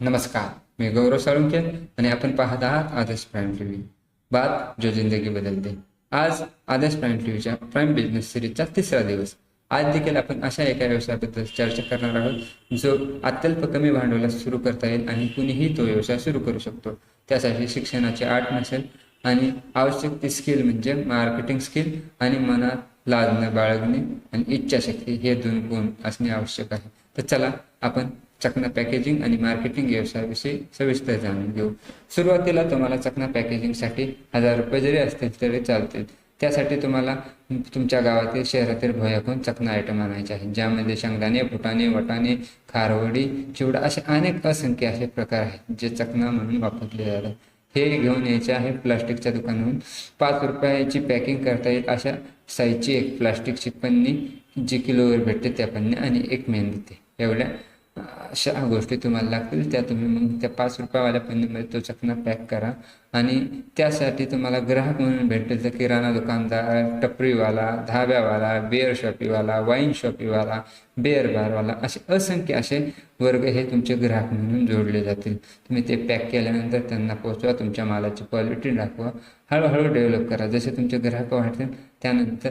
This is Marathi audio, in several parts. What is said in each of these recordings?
नमस्कार मी गौरव साळुंके आणि आपण पाहत आहात आदर्श प्राईम टीव्ही. बात जो जिंदगी बदलते. आज आदर्श प्राईम टीव्हीच्या प्राईम बिझनेस सिरीजचा तिसरा दिवस. आज देखील आपण अशा एका व्यवसायाबद्दल चर्चा करणार आहोत जो अत्यल्प कमी भांडवलात सुरू करता येईल आणि कुणीही तो व्यवसाय सुरू करू शकतो. त्यासाठी शिक्षणाची आठ नसेल आणि आवश्यक ती स्किल म्हणजे मार्केटिंग स्किल आणि मनात लाजणं बाळगणे आणि इच्छाशक्ती हे दोन गुण असणे आवश्यक आहे. तर चला आपण चकना पॅकेजिंग आणि मार्केटिंग व्यवसायाविषयी सविस्तर जाणून घेऊ. सुरुवातीला तुम्हाला चकना पॅकेजिंगसाठी हजार रुपये जरी असतील तरी चालतील. त्यासाठी तुम्हाला तुमच्या गावातील शहरातील भोयाकून चकना आयटम आणायचे आहेत ज्यामध्ये शेंगदाणे फुटाणे वटाणे खारवडी चिवडा असे अनेक असंख्य असे प्रकार आहेत जे चकना म्हणून वापरले जातात. हे घेऊन यायचे आहे प्लास्टिकच्या दुकानाहून. पाच रुपयाची पॅकिंग करता येईल अशा साईजची एक प्लास्टिकची पन्नी जी किलोवर भेटते त्या पन्नी आणि एक मेहंदी. एवढ्या अशा गोष्टी तुम्हाला लागतील. त्या तुम्ही मग त्या पाच रुपयावाल्या पन्नीमध्ये तो चकना पॅक करा. आणि त्यासाठी तुम्हाला ग्राहक म्हणून भेटेल तर किराणा दुकानदार टपरीवाला धाब्यावाला बिअर शॉपीवाला वाईन शॉपीवाला बिअर बारवाला असे असंख्य असे वर्ग हे तुमचे ग्राहक म्हणून जोडले जातील. तुम्ही ते पॅक केल्यानंतर त्यांना पोचवा तुमच्या मालाची क्वालिटी दाखवा. हळूहळू डेव्हलप करा. जसे तुमचे ग्राहक वाढतील त्यानंतर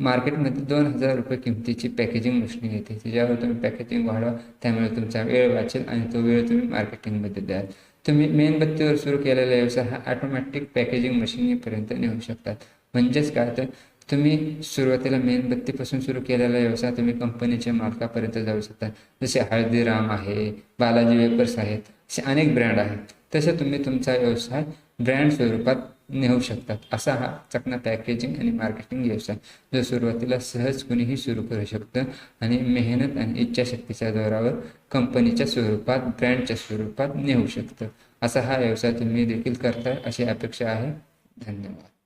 मार्केटमध्ये दोन हजार रुपये किमतीची पॅकेजिंग मशीन येते. त्याच्यावर तुम्ही पॅकेजिंग वाढवा त्यामुळे तुमचा वेळ वाचेल आणि तो वेळ तुम्ही मार्केटिंगमध्ये द्याल. तुम्ही मेणबत्तीवर सुरू केलेला व्यवसाय हा ऑटोमॅटिक पॅकेजिंग मशीनपर्यंत नेऊ शकतात म्हणजेच काय तर तुम्ही सुरुवातीला मेणबत्तीपासून सुरू केलेला व्यवसाय तुम्ही कंपनीच्या मालकापर्यंत जाऊ शकता. जसे हळदीराम आहे बालाजी वेपर्स आहेत असे अनेक ब्रँड आहेत. तसे तुम्ही तुमचा व्यवसाय ब्रँड स्वरूपात नेऊ शकतात. असा हा चकना पॅकेजिंग आणि मार्केटिंग व्यवसाय जो सुरुवातीला सहज कुणीही सुरू करू शकतं आणि मेहनत आणि इच्छाशक्तीच्या जोरावर कंपनीच्या स्वरूपात ब्रँडच्या स्वरूपात नेऊ शकतं. असा हा व्यवसाय तुम्ही देखील करताय अशी अपेक्षा आहे. धन्यवाद.